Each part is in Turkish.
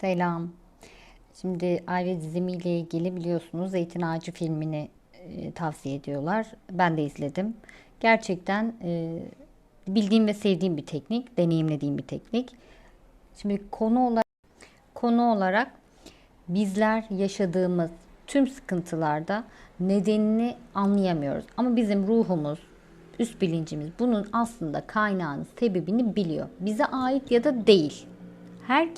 Selam. Şimdi aile dizimiyle ilgili biliyorsunuz Zeytin Ağacı filmini e, tavsiye ediyorlar. Ben de izledim. Gerçekten e, bildiğim ve sevdiğim bir teknik, deneyimlediğim bir teknik. Şimdi konu olarak konu olarak bizler yaşadığımız tüm sıkıntılarda nedenini anlayamıyoruz. Ama bizim ruhumuz, üst bilincimiz bunun aslında kaynağını, sebebini biliyor. Bize ait ya da değil. Her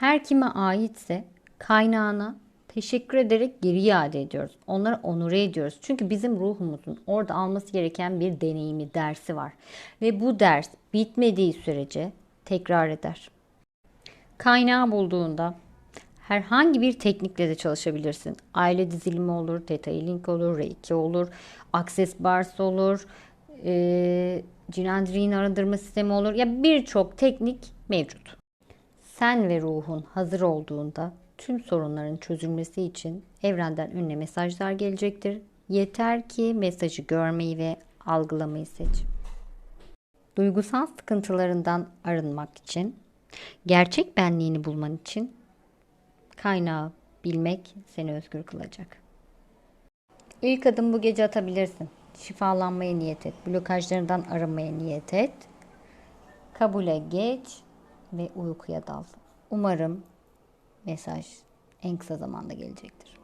her kime aitse kaynağına teşekkür ederek geri iade ediyoruz. Onları onure ediyoruz. Çünkü bizim ruhumuzun orada alması gereken bir deneyimi, dersi var. Ve bu ders bitmediği sürece tekrar eder. Kaynağı bulduğunda herhangi bir teknikle de çalışabilirsin. Aile dizilimi olur, detailing olur, reiki olur, access bars olur, e, cinandriğin arındırma sistemi olur. Ya birçok teknik mevcut. Sen ve ruhun hazır olduğunda tüm sorunların çözülmesi için evrenden önüne mesajlar gelecektir. Yeter ki mesajı görmeyi ve algılamayı seç. Duygusal sıkıntılarından arınmak için, gerçek benliğini bulman için kaynağı bilmek seni özgür kılacak. İlk adım bu gece atabilirsin. Şifalanmaya niyet et. Blokajlarından arınmaya niyet et. Kabule geç ve uykuya dal. Umarım mesaj en kısa zamanda gelecektir.